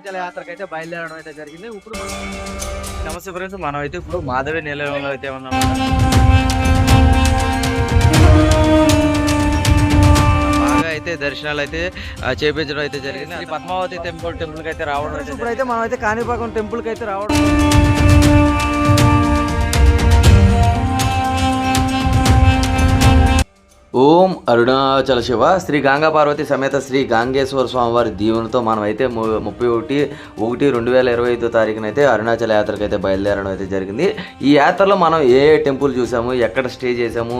అరుణాచల యాత్రకు అయితే బయలుదేరడం అయితే జరిగింది. ఇప్పుడు నమస్తే ఫ్రెండ్స్ మనం అయితే ఇప్పుడు మాధవి నిలయంలో అయితే ఉన్నాం. బాగా అయితే దర్శనాలు అయితే చేపించడం అయితే జరిగింది. పద్మావతి టెంపుల్ టెంపుల్ అయితే రావడం ఇప్పుడు అయితే మనం అయితే కాణిపాకం టెంపుల్కి అయితే రావడం. ఓం అరుణాచల శివ. శ్రీ గంగా పార్వతి సమేత శ్రీ గాంగేశ్వర స్వామివారి దీవెనతో మనం అయితే ము- ముప్పై ఒకటి ఒకటి రెండు వేల ఇరవై ఐదో తారీఖున అయితే అరుణాచల యాత్రకు అయితే బయలుదేరడం అయితే జరిగింది. ఈ యాత్రలో మనం ఏ ఏ టెంపుల్ చూసాము ఎక్కడ స్టే చేసాము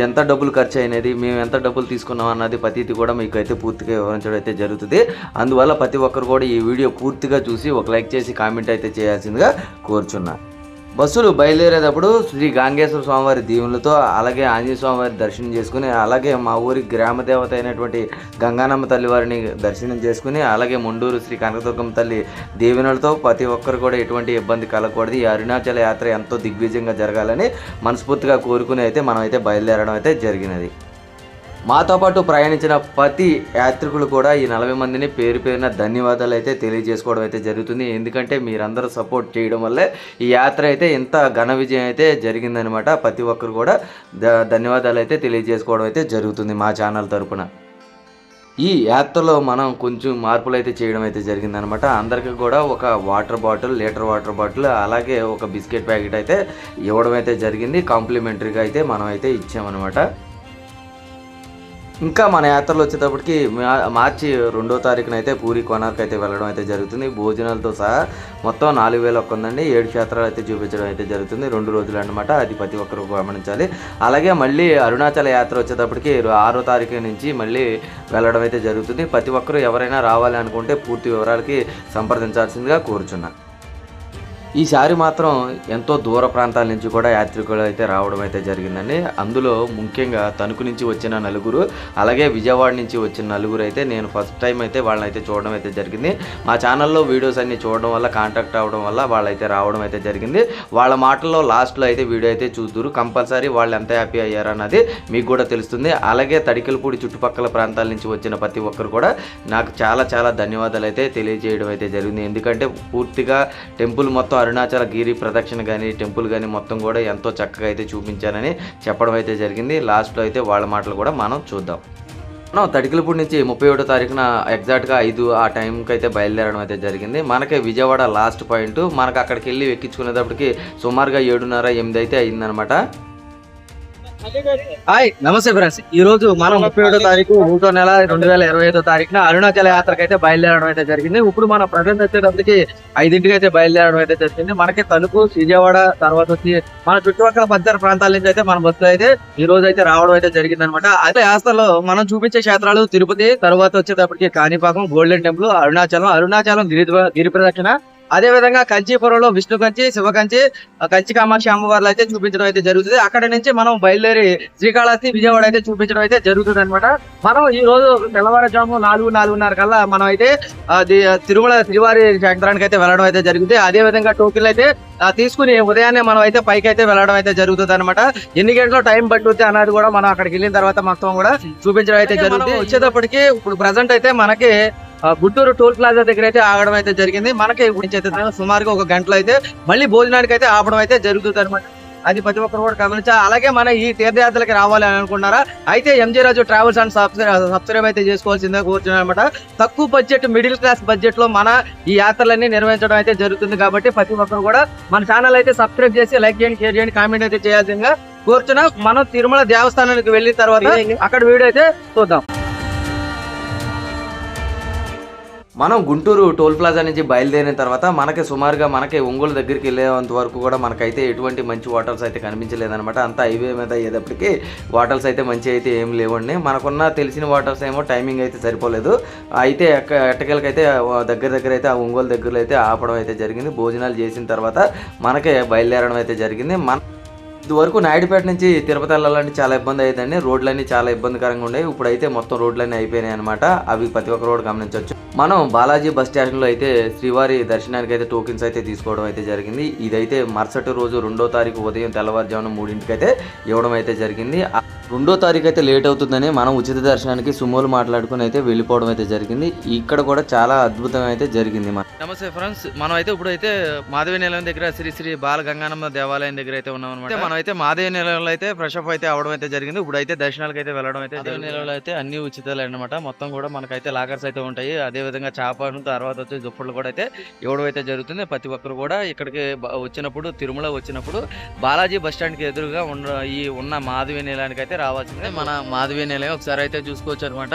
ఎంత డబ్బులు ఖర్చు అయినది మేము ఎంత డబ్బులు తీసుకున్నాం అన్నది ప్రతిది కూడా మీకు అయితే పూర్తిగా వివరించడం అయితే జరుగుతుంది. అందువల్ల ప్రతి ఒక్కరు కూడా ఈ వీడియో పూర్తిగా చూసి ఒక లైక్ చేసి కామెంట్ అయితే చేయాల్సిందిగా కోరుచున్నాను బస్సులు బయలుదేరేటప్పుడు శ్రీ గాంగేశ్వర స్వామివారి దీవులతో అలాగే ఆంజనేయ స్వామివారి దర్శనం చేసుకుని అలాగే మా ఊరి గ్రామ దేవత అయినటువంటి గంగానమ్మ తల్లి వారిని దర్శనం చేసుకుని అలాగే ముండూరు శ్రీ కనకదుర్గమ్మ తల్లి దీవెనలతో ప్రతి ఒక్కరు కూడా ఎటువంటి ఇబ్బంది కలగకూడదు. ఈ అరుణాచల యాత్ర ఎంతో దిగ్విజయంగా జరగాలని మనస్ఫూర్తిగా కోరుకుని అయితే మనం అయితే బయలుదేరడం అయితే జరిగినది. మాతో పాటు ప్రయాణించిన ప్రతి యాత్రికులు కూడా ఈ నలభై మందిని పేరు పేరున ధన్యవాదాలు అయితే తెలియజేసుకోవడం అయితే జరుగుతుంది. ఎందుకంటే మీరందరూ సపోర్ట్ చేయడం వల్లే ఈ యాత్ర అయితే ఇంత ఘన విజయం అయితే జరిగిందనమాట. ప్రతి ఒక్కరు కూడా ధన్యవాదాలు అయితే తెలియజేసుకోవడం అయితే జరుగుతుంది మా ఛానల్ తరపున. ఈ యాత్రలో మనం కొంచెం మార్పులు అయితే చేయడం అయితే జరిగిందనమాట. అందరికీ కూడా ఒక water bottle litre water bottle అలాగే ఒక బిస్కెట్ ప్యాకెట్ అయితే ఇవ్వడం అయితే జరిగింది. కాంప్లిమెంటరీగా అయితే మనం అయితే ఇచ్చామన్నమాట ఇంకా మన యాత్రలు వచ్చేటప్పటికి మా- మార్చి రెండో తారీఖున అయితే పూరి కోనార్క్ అయితే వెళ్ళడం అయితే జరుగుతుంది. భోజనాలతో సహా మొత్తం నాలుగు వేలు ఒక్కందండి ఏడు క్షేత్రాలు అయితే చూపించడం అయితే జరుగుతుంది. రెండు రోజులు అనమాట అది ప్రతి ఒక్కరు గమనించాలి. అలాగే మళ్ళీ అరుణాచల యాత్ర వచ్చేటప్పటికి ఆరో తారీఖు నుంచి మళ్ళీ వెళ్ళడం అయితే జరుగుతుంది. ప్రతి ఒక్కరు ఎవరైనా రావాలి అనుకుంటే పూర్తి వివరాలకి సంప్రదించాల్సిందిగా కోరుచున్నాను. ఈసారి మాత్రం ఎంతో దూర ప్రాంతాల నుంచి కూడా యాత్రికులు అయితే రావడం అయితే జరిగిందండి. అందులో ముఖ్యంగా తణుకు నుంచి వచ్చిన నలుగురు అలాగే విజయవాడ నుంచి వచ్చిన నలుగురు అయితే నేను ఫస్ట్ టైం అయితే వాళ్ళని అయితే చూడడం అయితే జరిగింది. మా ఛానల్లో వీడియోస్ అన్ని చూడడం వల్ల కాంటాక్ట్ అవ్వడం వల్ల వాళ్ళైతే రావడం అయితే జరిగింది. వాళ్ళ మాటల్లో లాస్ట్లో అయితే వీడియో అయితే చూద్దరు. కంపల్సరీ వాళ్ళు ఎంత హ్యాపీ అయ్యారన్నది మీకు కూడా తెలుస్తుంది. అలాగే తడికలపూడి చుట్టుపక్కల ప్రాంతాల నుంచి వచ్చిన ప్రతి ఒక్కరు కూడా నాకు చాలా చాలా ధన్యవాదాలు అయితే తెలియజేయడం అయితే జరిగింది. ఎందుకంటే పూర్తిగా టెంపుల్ మొత్తం అరుణాచల గిరి ప్రదక్షిణ కానీ టెంపుల్ కానీ మొత్తం కూడా ఎంతో చక్కగా అయితే చూపించారని చెప్పడం అయితే జరిగింది. లాస్ట్లో అయితే వాళ్ళ మాటలు కూడా మనం చూద్దాం. మనం తడికలపూడి నుంచి ముప్పై ఒకటో తారీఖున ఎగ్జాక్ట్గా ఐదు ఆ టైంకి అయితే బయలుదేరడం అయితే జరిగింది. మనకి విజయవాడ లాస్ట్ పాయింట్ మనకు అక్కడికి వెళ్ళి ఎక్కించుకునేటప్పటికి సుమారుగా ఏడున్నర ఎనిమిది అయితే అయిందనమాట హాయ్ నమస్తే ఫ్రెండ్స్. ఈ రోజు మనం ముప్పై ఏడో తారీఖు ఒకటో నెల రెండు వేల ఇరవై ఐదో తారీఖున అరుణాచల యాత్రకు అయితే బయలుదేరడం అయితే జరిగింది. ఇప్పుడు మన ప్రజెంట్ వచ్చేటప్పటికి ఐదింటికి అయితే బయలుదేరడం అయితే జరిగింది. మనకి తణుకు విజయవాడ తర్వాత వచ్చి మన చుట్టుపక్కల పరిసర ప్రాంతాల నుంచి అయితే మన బస్సులో అయితే ఈ రోజు అయితే రావడం అయితే జరిగింది అనమాట అయితే యాత్రలో మనం చూపించే క్షేత్రాలు తిరుపతి తర్వాత వచ్చేటప్పటికి కాణిపాకం గోల్డెన్ టెంపుల్ అరుణాచలం అరుణాచలం గిరి గిరి ప్రదక్షిణ అదే విధంగా కంచీపురంలో విష్ణు కంచి శివ కంచి కంచి కామాక్షి అమ్మవార్లు అయితే చూపించడం అయితే జరుగుతుంది. అక్కడ నుంచి మనం బయలుదేరి శ్రీకాళహస్తి విజయవాడ అయితే చూపించడం అయితే జరుగుతుంది అనమాట మనం ఈ రోజు తెల్లవారుజాము నాలుగు నాలుగున్నర కల్లా మనం అయితే తిరుమల శ్రీవారి క్షేత్రానికి అయితే వెళ్ళడం అయితే జరుగుతుంది. అదే విధంగా టోకెన్లు అయితే తీసుకుని ఉదయాన్నే మనం అయితే పైకి అయితే వెళ్ళడం అయితే జరుగుతుంది అనమాట ఎన్ని గంటల టైం పట్టుద్ది అన్నది కూడా మనం అక్కడికి వెళ్ళిన తర్వాత మొత్తం కూడా చూపించడం అయితే జరుగుతుంది. వచ్చేటప్పటికి ఇప్పుడు ప్రజెంట్ అయితే మనకి గుంటూరు టోల్ ప్లాజా దగ్గర అయితే ఆగడం అయితే జరిగింది. మనకి ఇప్పుడు నుంచి అయితే సుమారుగా ఒక గంటలో అయితే మళ్ళీ భోజనానికి అయితే ఆపడం అయితే జరుగుతుంది అనమాట అది ప్రతి ఒక్కరు కూడా గమనించాలి. అలాగే మన ఈ తీర్థయాత్రలకి రావాలి అని అనుకున్నారా? అయితే MG Raju travels and subscribe అయితే చేసుకోవాల్సిందే కూర్చున్నాను అనమాట తక్కువ బడ్జెట్ మిడిల్ క్లాస్ బడ్జెట్లో మన ఈ యాత్రలన్నీ నిర్వహించడం అయితే జరుగుతుంది కాబట్టి ప్రతి ఒక్కరు కూడా మన ఛానల్ అయితే సబ్స్క్రైబ్ చేసి లైక్ చేయండి షేర్ చేయండి కామెంట్ అయితే చేయాల్సిందిగా కూర్చున్నా మనం తిరుమల దేవస్థానానికి వెళ్ళిన తర్వాత అక్కడ వీడియో అయితే చూద్దాం. మనం గుంటూరు టోల్ ప్లాజా నుంచి బయలుదేరిన తర్వాత మనకి సుమారుగా మనకి ఒంగోలు దగ్గరికి వెళ్ళేంత వరకు కూడా మనకైతే ఎటువంటి మంచి హోటల్స్ అయితే కనిపించలేదన్నమాట. అంతా హైవే మీద అయ్యేటప్పటికి హోటల్స్ అయితే మంచి అయితే ఏం లేవండి. మనకున్న తెలిసిన హోటల్స్ ఏమో టైమింగ్ అయితే సరిపోలేదు. అయితే ఎక్క- ఎట్టకేలకైతే దగ్గర దగ్గర అయితే ఆ ఒంగోలు దగ్గరలో అయితే ఆపడం అయితే జరిగింది. భోజనాలు చేసిన తర్వాత మనకే బయలుదేరడం అయితే జరిగింది. మన ఇదివరకు నాయుడుపేట నుంచి తిరుపతి వెళ్ళాలంటే చాలా ఇబ్బంది అయ్యేదండి రోడ్లన్నీ చాలా ఇబ్బందికరంగా ఉండేవి. ఇప్పుడైతే మొత్తం రోడ్లన్నీ అయిపోయినాయి అనమాట అవి ప్రతి ఒక్క రోడ్ గమనించవచ్చు. మనం బాలాజీ బస్ స్టేషన్లో అయితే శ్రీవారి దర్శనానికి అయితే టోకెన్స్ అయితే తీసుకోవడం అయితే జరిగింది. ఇదైతే మరుసటి రోజు రెండో తారీఖు ఉదయం తెల్లవారుజామున మూడింటికి అయితే ఇవ్వడం అయితే జరిగింది. రెండో తారీఖు అయితే లేట్ అవుతుందని మనం ఉచిత దర్శనానికి సుమోలు మాట్లాడుకుని అయితే వెళ్ళిపోవడం అయితే జరిగింది. ఇక్కడ కూడా చాలా అద్భుతం అయితే జరిగింది మన నమస్తే ఫ్రెండ్స్ మనం అయితే ఇప్పుడు అయితే మాధవి నిలయం దగ్గర శ్రీ శ్రీ బాల గంగానమ్మ దేవాలయం దగ్గర అయితే ఉన్నాం అనమాట మనం అయితే మాధవి నిలయంలో అయితే ఫ్రెష్ అప్ అయితే అవడం అయితే జరిగింది. ఇప్పుడు అయితే దర్శనాలకు అయితే వెళ్ళడం అయితే మాధవి నిలయంలో అయితే అన్ని ఉచితాలు అనమాట మొత్తం కూడా మనకైతే లాకర్స్ అయితే ఉంటాయి. అదే విధంగా చేపలు తర్వాత వచ్చి దుప్పట్లు కూడా అయితే ఇవ్వడం అయితే జరుగుతుంది. ప్రతి ఒక్కరు కూడా ఇక్కడికి వచ్చినప్పుడు తిరుమల వచ్చినప్పుడు బాలాజీ బస్ స్టాండ్కి ఎదురుగా ఉన్న ఈ ఉన్న మాధవి నిలయానికి అయితే రావాల్సిందే. మన మాధవి నిలయం ఒకసారి అయితే చూసుకోవచ్చు అనమాట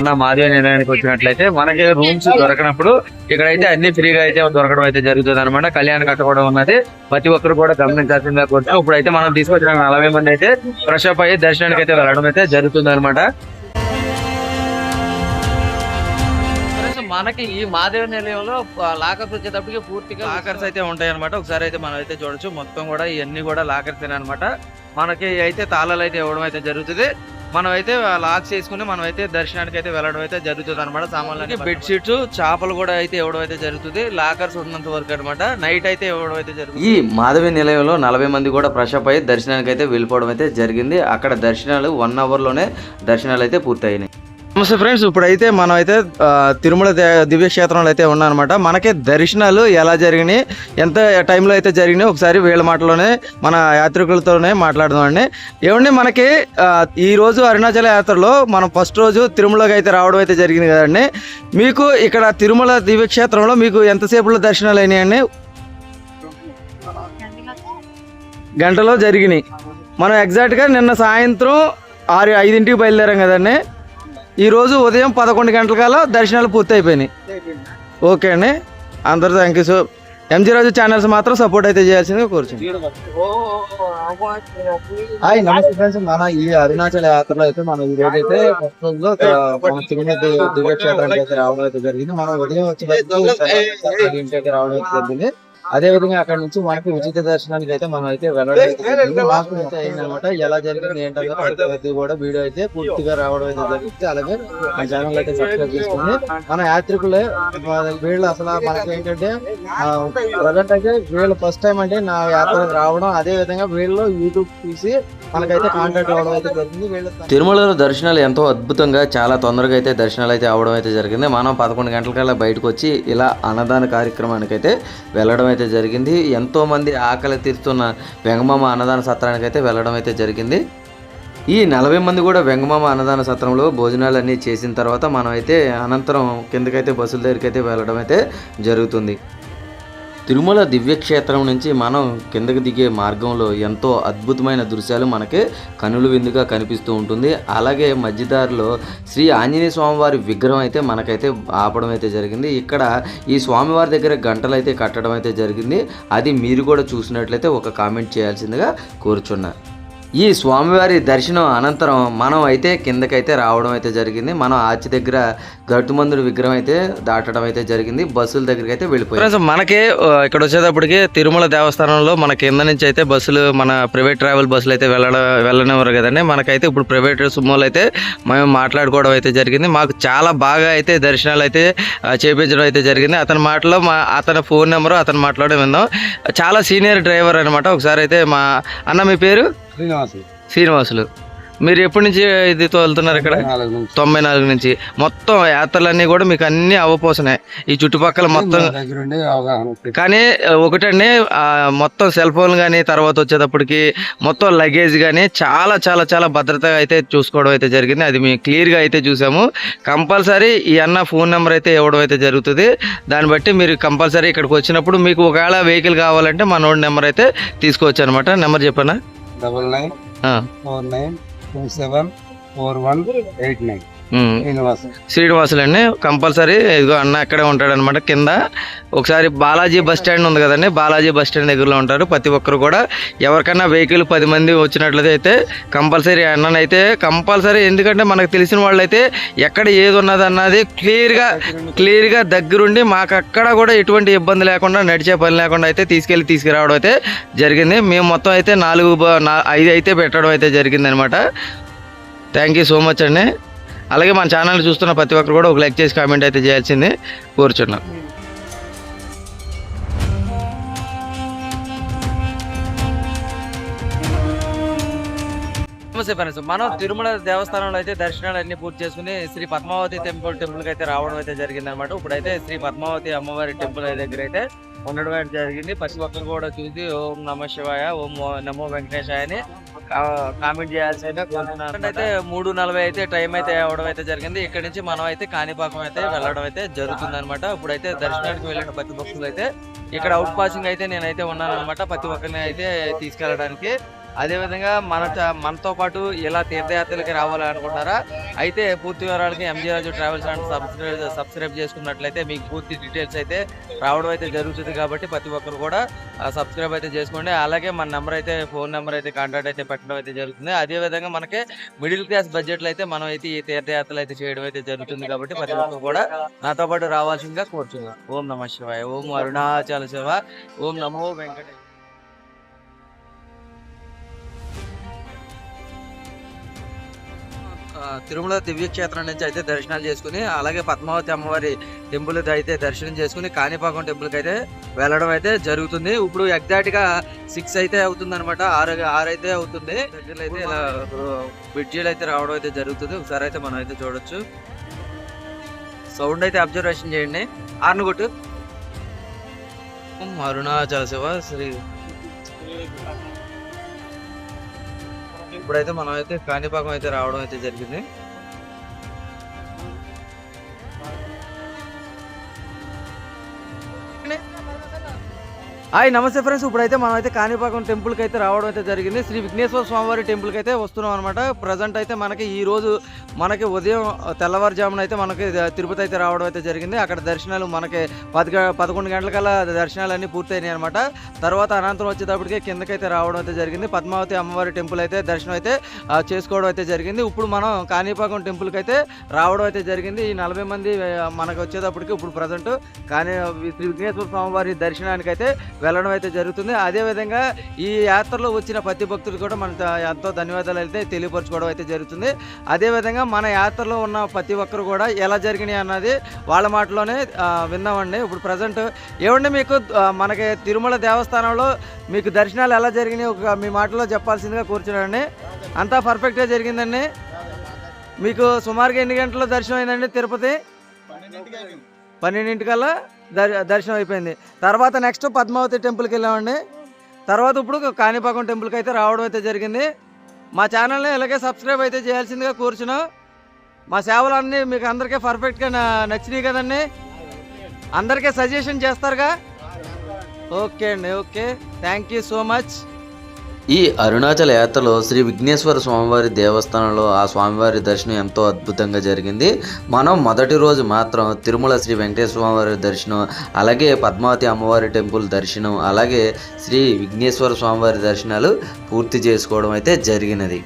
ఉన్న మాధవ నిలయానికి వచ్చినట్లయితే మనకి రూమ్స్ దొరకనప్పుడు ఇక్కడైతే అన్ని ఫ్రీగా అయితే దొరకడం అయితే జరుగుతుంది అనమాట కళ్యాణ కట్ట కూడా ఉన్నది. ప్రతి ఒక్కరు కూడా గమనించాల్సిందిగా కోరుతాం ఇప్పుడైతే మనం తీసుకొచ్చిన నలభై మంది అయితే ఫ్రెష్ అప్ అయ్యి దర్శనానికి అయితే వెళ్ళడం అయితే జరుగుతుంది అనమాట మనకి ఈ మాదేవ నిలయంలో లాకర్స్ వచ్చేటప్పటికి పూర్తిగా లాకర్స్ అయితే ఉంటాయి అనమాట ఒకసారి అయితే మనం అయితే చూడొచ్చు. మొత్తం కూడా ఇవన్నీ కూడా లాకర్స్ అనమాట మనకి అయితే తాళాలు అయితే ఇవ్వడం అయితే జరుగుతుంది. మనం అయితే లాక్ చేసుకుని మనం అయితే దర్శనానికి అయితే వెళ్ళడం అయితే జరుగుతుంది అనమాట సామాన్లకి బెడ్ షీట్స్ చేపలు కూడా అయితే ఇవ్వడం అయితే జరుగుతుంది. లాకర్స్ ఉన్నంత వరకు అనమాట నైట్ అయితే ఇవ్వడం అయితే జరుగుతుంది. ఈ మాధవి నిలయంలో నలభై మంది కూడా ఫ్రెష్ అప్ అయ్యి దర్శనానికి అయితే వెళ్ళిపోవడం అయితే జరిగింది. అక్కడ దర్శనాలు వన్ అవర్లోనే దర్శనాలు అయితే పూర్తయినాయి. నమస్తే ఫ్రెండ్స్ ఇప్పుడైతే మనం అయితే తిరుమల దే- దివ్యక్షేత్రంలో అయితే ఉన్నాం అనమాట మనకి దర్శనాలు ఎలా జరిగినాయి ఎంత టైంలో అయితే జరిగినాయి ఒకసారి వీళ్ళ మాటలోనే మన యాత్రికులతోనే మాట్లాడదామండి. ఏమండి మనకి ఈరోజు ఈ రోజు అరుణాచల యాత్రలో మనం ఫస్ట్ రోజు తిరుమలకి అయితే రావడం అయితే జరిగింది కదండి. మీకు ఇక్కడ తిరుమల దివ్యక్షేత్రంలో మీకు ఎంతసేపులో దర్శనాలు అయినాయండి? గంటలో జరిగినాయి. మనం ఎగ్జాక్ట్గా నిన్న సాయంత్రం ఆరు ఐదింటికి బయలుదేరాం కదండి. ఈ రోజు ఉదయం పదకొండు గంటలకల్లా దర్శనాలు పూర్తి అయిపోయినాయి ఓకే అండి. అందరూ thank you so MG Raju channels మాత్రం సపోర్ట్ అయితే చేయాల్సిందిగా కోరుచున్నాను హాయ్ నమస్తే ఫ్రెండ్స్ మన ఈ అరుణాచల యాత్రలో అయితే మనం ఈ రోజు అయితే మన తిరుమల దివ్యక్షేత్రానికి అయితే రావడం అయితే జరిగింది. మనం ఉదయం వచ్చి ఇంటికి రావడం అయితే జరిగింది. అదే విధంగా అక్కడ నుంచి మనకి ఉచిత దర్శనానికి అయితే మనం అయితే వెళ్ళడం ఎలా జరిగింది ఏంటంటే ప్రతి కూడా వీడియో అయితే పూర్తిగా రావడం అయితే జరిగింది. అలాగే మన ఛానల్ అయితే సబ్స్క్రైబ్ చేసుకోండి మన యాత్రికులే వీళ్ళు అసలు మనకి ఏంటంటే ప్రజెంట్ అయితే వీళ్ళు ఫస్ట్ టైం అంటే నా యాత్రకు రావడం అదే విధంగా వీళ్ళు యూట్యూబ్ చూసి మనకైతే కాంటాక్ట్ అయితే జరిగింది. తిరుమలలో దర్శనాలు ఎంతో అద్భుతంగా చాలా తొందరగా అయితే దర్శనాలు అయితే అవడం అయితే జరిగింది. మనం పదకొండు గంటలకల్లా బయటకు వచ్చి ఇలా అన్నదాన కార్యక్రమానికి అయితే వెళ్ళడం అయితే జరిగింది. ఎంతో మంది ఆకలి తీరుతున్న వెంగమామ అన్నదాన సత్రానికి అయితే వెళ్ళడం అయితే జరిగింది. ఈ నలభై మంది కూడా వెంగమామ అన్నదాన సత్రంలో భోజనాలు అన్నీ చేసిన తర్వాత మనం అయితే అనంతరం కిందకైతే బస్సుల దగ్గరికి అయితే వెళ్ళడం అయితే జరుగుతుంది. తిరుమల దివ్యక్షేత్రం నుంచి మనం కిందకి దిగే మార్గంలో ఎంతో అద్భుతమైన దృశ్యాలు మనకి కనులు విందుగా కనిపిస్తూ ఉంటుంది. అలాగే మధ్యదారిలో శ్రీ ఆంజనేయ స్వామివారి విగ్రహం అయితే మనకైతే ఆపడం అయితే జరిగింది. ఇక్కడ ఈ స్వామివారి దగ్గర గంటలు అయితే కట్టడం అయితే జరిగింది. అది మీరు కూడా చూసినట్లయితే ఒక కామెంట్ చేయాల్సిందిగా కోరుచున్నాను ఈ స్వామివారి దర్శనం అనంతరం మనం అయితే కిందకైతే రావడం అయితే జరిగింది. మనం ఆచి దగ్గర గట్టుమందుడి విగ్రహం అయితే దాటడం అయితే జరిగింది. బస్సుల దగ్గరికి అయితే వెళ్ళిపోయింది మనకి ఇక్కడ వచ్చేటప్పటికి తిరుమల దేవస్థానంలో మన కింద నుంచి అయితే బస్సులు మన ప్రైవేట్ ట్రావెల్ బస్సులు అయితే వెళ్ళడం వెళ్ళనివ్వరు కదండి. మనకైతే ఇప్పుడు ప్రైవేట్ సుమోలు అయితే మేము మాట్లాడుకోవడం అయితే జరిగింది. మాకు చాలా బాగా అయితే దర్శనాలు అయితే చేపించడం అయితే జరిగింది. అతని మాటలో మా అతని ఫోన్ నెంబరు అతను మాట్లాడడం విందాం చాలా సీనియర్ డ్రైవర్ అనమాట ఒకసారి అయితే మా అన్న మీ పేరు? శ్రీనివాసు శ్రీనివాసులు. మీరు ఎప్పటి నుంచి ఇది తోలుతున్నారు ఇక్కడ? తొంభై నాలుగు నుంచి. మొత్తం యాత్రలన్నీ కూడా మీకు అన్ని అవ్వపోతున్నాయి ఈ చుట్టుపక్కల మొత్తం కానీ ఒకటండి మొత్తం సెల్ ఫోన్ కానీ తర్వాత వచ్చేటప్పటికి మొత్తం లగేజ్ కానీ చాలా చాలా చాలా భద్రతగా అయితే చూసుకోవడం అయితే జరిగింది. అది మేము క్లియర్గా అయితే చూసాము. కంపల్సరీ ఈ అన్న ఫోన్ నెంబర్ అయితే ఇవ్వడం అయితే జరుగుతుంది. దాన్ని బట్టి మీరు కంపల్సరీ ఇక్కడికి వచ్చినప్పుడు మీకు ఒకవేళ వెహికల్ కావాలంటే మా నోడ్ నెంబర్ అయితే తీసుకోవచ్చు అనమాట నెంబర్ చెప్పనా? Double nine ah, four nine two seven four one eight nine um. Srinivas Srinivasulu. అండి కంపల్సరీ ఇదిగో అన్న అక్కడే ఉంటాడు అనమాట కింద ఒకసారి బాలాజీ బస్ స్టాండ్ ఉంది కదండి బాలాజీ బస్ స్టాండ్ దగ్గరలో ఉంటారు. ప్రతి ఒక్కరు కూడా ఎవరికైనా వెహికల్ పది మంది వచ్చినట్లయితే అయితే కంపల్సరీ అన్ననైతే కంపల్సరీ. ఎందుకంటే మనకు తెలిసిన వాళ్ళైతే ఎక్కడ ఏది ఉన్నది అన్నది క్లియర్గా క్లియర్గా దగ్గరుండి మాకు అక్కడ కూడా ఎటువంటి ఇబ్బంది లేకుండా నడిచే పని లేకుండా అయితే తీసుకెళ్ళి తీసుకురావడం అయితే జరిగింది. మేము మొత్తం అయితే నాలుగు ఐదు అయితే పెట్టడం అయితే జరిగింది అనమాట థ్యాంక్ యూ సో మచ్ అండి. అలాగే మన ఛానల్ చూస్తున్న ప్రతి ఒక్కరు కూడా ఒక లైక్ చేసి కామెంట్ అయితే చేయాల్సింది కోరుచున్నాం. నమస్తే ఫ్రెండ్స్ మనం తిరుమల దేవస్థానంలో అయితే దర్శనాలు అన్ని పూర్తి చేసుకుని శ్రీ పద్మావతి టెంపుల్ టెంపుల్కి అయితే రావడం అయితే జరిగింది అనమాట ఇప్పుడైతే శ్రీ పద్మావతి అమ్మవారి టెంపుల్ దగ్గర అయితే ఉండడం అయితే జరిగింది. ప్రతి ఒక్కరు కూడా చూసి ఓం నమ శివాయ ఓం నమో వెంకటేశాయ అని కామెంట్ కోరుతున్నాను అయితే మూడు నలభై అయితే టైం అయితే అవడం అయితే జరిగింది. ఇక్కడ నుంచి మనం అయితే కాణిపాకం అయితే వెళ్ళడం అయితే జరుగుతుంది అనమాట ఇప్పుడైతే దర్శనానికి వెళ్ళిన ప్రతి భక్తులు అయితే ఇక్కడ అవుట్ పాసింగ్ అయితే నేనైతే ఉన్నాను అనమాట ప్రతి ఒక్కరిని అయితే తీసుకెళ్ళడానికి. అదే విధంగా మన మనతో పాటు ఇలా తీర్థయాత్రలకి రావాలనుకుంటున్నారా? అయితే పూర్తి వివరాలకి MG Raju travels and subscribe subscribe చేసుకున్నట్లయితే మీకు పూర్తి డీటెయిల్స్ అయితే రావడం అయితే జరుగుతుంది కాబట్టి ప్రతి ఒక్కరు కూడా సబ్స్క్రైబ్ అయితే చేసుకోండి. అలాగే మన నెంబర్ అయితే ఫోన్ నెంబర్ అయితే కాంటాక్ట్ అయితే పెట్టడం అయితే జరుగుతుంది. అదే విధంగా మనకి మిడిల్ క్లాస్ బడ్జెట్లో అయితే మనం అయితే ఈ తీర్థయాత్రలు అయితే చేయడం అయితే జరుగుతుంది కాబట్టి ప్రతి ఒక్కరు కూడా నాతో పాటు రావాల్సిందిగా కోరుతున్నాను ఓం నమ శివాయ. ఓం అరుణాచల శివ. ఓం నమో వెంకటేశ్వర తిరుమల దివ్యక్షేత్రం నుంచి అయితే దర్శనాలు చేసుకుని అలాగే పద్మావతి అమ్మవారి టెంపుల్ అయితే దర్శనం చేసుకుని కాణిపాకం టెంపుల్కి అయితే వెళ్ళడం అయితే జరుగుతుంది. ఇప్పుడు ఎగ్జాక్ట్గా సిక్స్ అయితే అవుతుంది అనమాట ఆరు ఆరు అయితే అవుతుంది. దగ్గరలో అయితే ఇలా బ్రిడ్జీలు అయితే రావడం అయితే జరుగుతుంది. ఒకసారి అయితే మనం అయితే చూడొచ్చు. సౌండ్ అయితే అబ్జర్వేషన్ చేయండి. ఆర్ను అరుణాచల శివ శ్రీ ఇప్పుడైతే మనం అయితే కాణిపాకం అయితే రావడం అయితే జరిగింది. హాయ్ నమస్తే ఫ్రెండ్స్. ఇప్పుడైతే మనం అయితే కాణిపాకం టెంపుల్కి అయితే రావడం అయితే జరిగింది. శ్రీ విఘ్నేశ్వర స్వామివారి టెంపుల్కి అయితే వస్తున్నాం అనమాట ప్రజెంట్ అయితే మనకి ఈ రోజు మనకి ఉదయం తెల్లవారుజామున అయితే మనకి తిరుపతి అయితే రావడం అయితే జరిగింది. అక్కడ దర్శనాలు మనకి పది పదకొండు గంటలకల్లా దర్శనాలు అన్ని పూర్తయినాయి అనమాట తర్వాత అనంతరం వచ్చేటప్పటికి కిందకైతే రావడం అయితే జరిగింది. పద్మావతి అమ్మవారి టెంపుల్ అయితే దర్శనం అయితే చేసుకోవడం అయితే జరిగింది. ఇప్పుడు మనం కాణిపాకం టెంపుల్కి అయితే రావడం అయితే జరిగింది. ఈ నలభై మంది మనకు వచ్చేటప్పటికి ఇప్పుడు ప్రజెంట్ కానీ శ్రీ విఘ్నేశ్వర స్వామివారి దర్శనానికి అయితే వెళ్ళడం అయితే జరుగుతుంది. అదేవిధంగా ఈ యాత్రలో వచ్చిన ప్రతి భక్తులు కూడా మన ఎంతో ధన్యవాదాలు అయితే తెలియపరచుకోవడం అయితే జరుగుతుంది. అదేవిధంగా మన యాత్రలో ఉన్న ప్రతి ఒక్కరు కూడా ఎలా జరిగినాయి అన్నది వాళ్ళ మాటలోనే విన్నామండి. ఇప్పుడు ప్రజెంట్ ఏమండి మీకు మనకి తిరుమల దేవస్థానంలో మీకు దర్శనాలు ఎలా జరిగినాయి ఒక మీ మాటలో చెప్పాల్సిందిగా కూర్చున్నానండి. అంతా పర్ఫెక్ట్గా జరిగిందండి. మీకు సుమారుగా ఎన్ని గంటల్లో దర్శనం అయిందండి తిరుపతి? పన్నెండింటికల్లా దర్శనం అయిపోయింది. తర్వాత నెక్స్ట్ పద్మావతి టెంపుల్కి వెళ్ళామండి. తర్వాత ఇప్పుడు కాణిపాకం టెంపుల్కి అయితే రావడం అయితే జరిగింది. మా ఛానల్ని ఇలాగే సబ్స్క్రైబ్ అయితే చేయాల్సిందిగా కూర్చున్నాం. మా సేవలన్నీ మీకు అందరికీ పర్ఫెక్ట్గా నచ్చినాయి కదండి? అందరికీ సజెషన్ చేస్తారుగా? ఓకే అండి okay. Thank you so much ఈ అరుణాచల యాత్రలో శ్రీ విఘ్నేశ్వర స్వామివారి దేవస్థానంలో ఆ స్వామివారి దర్శనం ఎంతో అద్భుతంగా జరిగింది. మనం మొదటి రోజు మాత్రం తిరుమల శ్రీ వెంకటేశ్వర స్వామివారి దర్శనం అలాగే పద్మావతి అమ్మవారి టెంపుల్ దర్శనం అలాగే శ్రీ విఘ్నేశ్వర స్వామివారి దర్శనాలు పూర్తి చేసుకోవడం అయితే జరిగినది.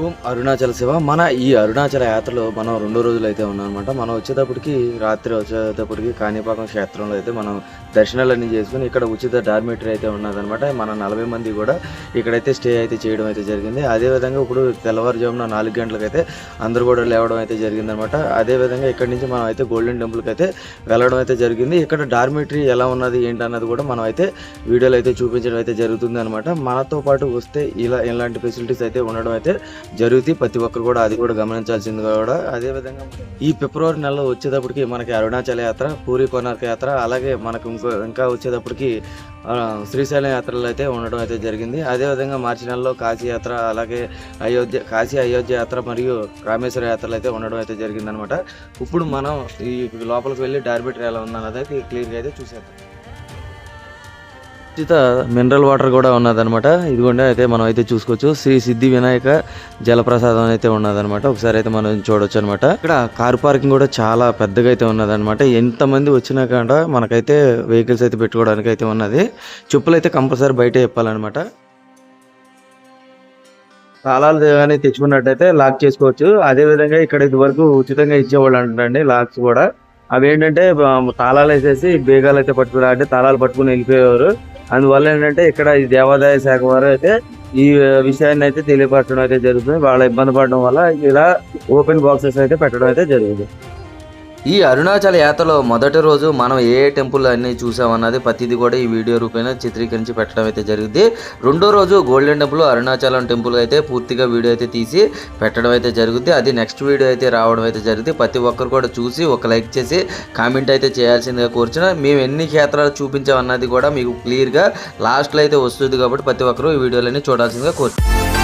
ఓం అరుణాచల శివ. మన ఈ అరుణాచల యాత్రలో మనం రెండు రోజులు అయితే ఉన్నామన్నమాట. మనం వచ్చేటప్పటికి రాత్రి వచ్చేటప్పటికి కాణిపాకం క్షేత్రంలో అయితే మనం దర్శనాలన్నీ చేసుకుని ఇక్కడ ఉచిత డార్మేటరీ అయితే ఉన్నదనమాట మన నలభై మంది కూడా ఇక్కడైతే స్టే అయితే చేయడం అయితే జరిగింది. అదేవిధంగా ఇప్పుడు తెల్లవారుజామున నాలుగు గంటలకైతే అందరూ కూడా లేవడం అయితే జరిగిందనమాట అదేవిధంగా ఇక్కడ నుంచి మనం అయితే గోల్డెన్ టెంపుల్కి అయితే వెళ్ళడం అయితే జరిగింది. ఇక్కడ డార్మేటరీ ఎలా ఉన్నది ఏంటి అన్నది కూడా మనం అయితే వీడియోలో అయితే చూపించడం అయితే జరుగుతుంది అనమాట మనతో పాటు వస్తే ఇలా ఇలాంటి ఫెసిలిటీస్ అయితే ఉండడం అయితే జరుగుతాయి. ప్రతి ఒక్కరు కూడా అది కూడా గమనించాల్సింది కూడా అదే విధంగా ఈ ఫిబ్రవరి నెలలో వచ్చేటప్పటికి మనకి అరుణాచల యాత్ర పూరి కొనార్క యాత్ర అలాగే మనకు ఇంకో ఇంకా వచ్చేటప్పటికి శ్రీశైలం యాత్రలు అయితే ఉండడం అయితే జరిగింది. అదే విధంగా మార్చి నెలలో కాశీ యాత్ర అలాగే అయోధ్య కాశీ అయోధ్య యాత్ర మరియు రామేశ్వర యాత్రలు అయితే ఉండడం అయితే జరిగిందనమాట. ఇప్పుడు మనం ఈ లోపలికి వెళ్ళి డార్బిటరీ ఎలా ఉందన్నది అయితే క్లియర్గా అయితే చూసేద్దాం. ఉచిత మినరల్ వాటర్ కూడా ఉన్నదన్నమాట. ఇదిగోండి అయితే మనం అయితే చూసుకోవచ్చు. శ్రీ సిద్ధి వినాయక జలప్రసాదం అయితే ఉన్నదన్నమాట. ఒకసారి అయితే మనం చూడొచ్చు అనమాట ఇక్కడ కార్ పార్కింగ్ కూడా చాలా పెద్దగా అయితే ఉన్నదన్నమాట. ఎంతమంది వచ్చినా కూడా మనకైతే వెహికల్స్ అయితే పెట్టుకోవడానికి అయితే ఉన్నది. చెప్పులు అయితే కంపల్సరీ బయట చెప్పాలన్నమాట. తాళాలు కానీ తెచ్చుకున్నట్టయితే లాక్ చేసుకోవచ్చు. అదే విధంగా ఇక్కడ ఇది వరకు ఉచితంగా ఇచ్చేవాళ్ళు అంటండి లాక్స్ కూడా. అవి ఏంటంటే తాళాలు వేసేసి బేగాలు అయితే పట్టుకుని అంటే తాళాలు పట్టుకుని వెళ్ళిపోయేవారు. అందువల్ల ఏంటంటే ఇక్కడ ఈ దేవాదాయ శాఖ వారు అయితే ఈ విషయాన్ని అయితే తెలియపరచడం అయితే జరుగుతుంది. వాళ్ళ ఇబ్బంది పడడం వల్ల ఇలా ఓపెన్ బాక్సెస్ అయితే పెట్టడం అయితే జరుగుతుంది. ఈ అరుణాచల యాత్రలో మొదటి రోజు మనం ఏ ఏ టెంపుల్ అన్ని చూసామన్నది ప్రతిదీ కూడా ఈ వీడియో రూపేణ చిత్రీకరించి పెట్టడం అయితే జరిగింది. రెండో రోజు గోల్డెన్ టెంపుల్ అరుణాచలం టెంపుల్ అయితే పూర్తిగా వీడియో అయితే తీసి పెట్టడం అయితే జరుగుద్ది అది నెక్స్ట్ వీడియో అయితే రావడం అయితే జరిగింది. ప్రతి ఒక్కరు కూడా చూసి ఒక లైక్ చేసి కామెంట్ అయితే చేయాల్సిందిగా కోరుచున్న. మేము ఎన్ని క్షేత్రాలు చూపించామన్నది కూడా మీకు క్లియర్గా లాస్ట్లో అయితే వస్తుంది కాబట్టి ప్రతి ఒక్కరూ ఈ వీడియోలన్నీ చూడాల్సిందిగా కోరుచున్నాం.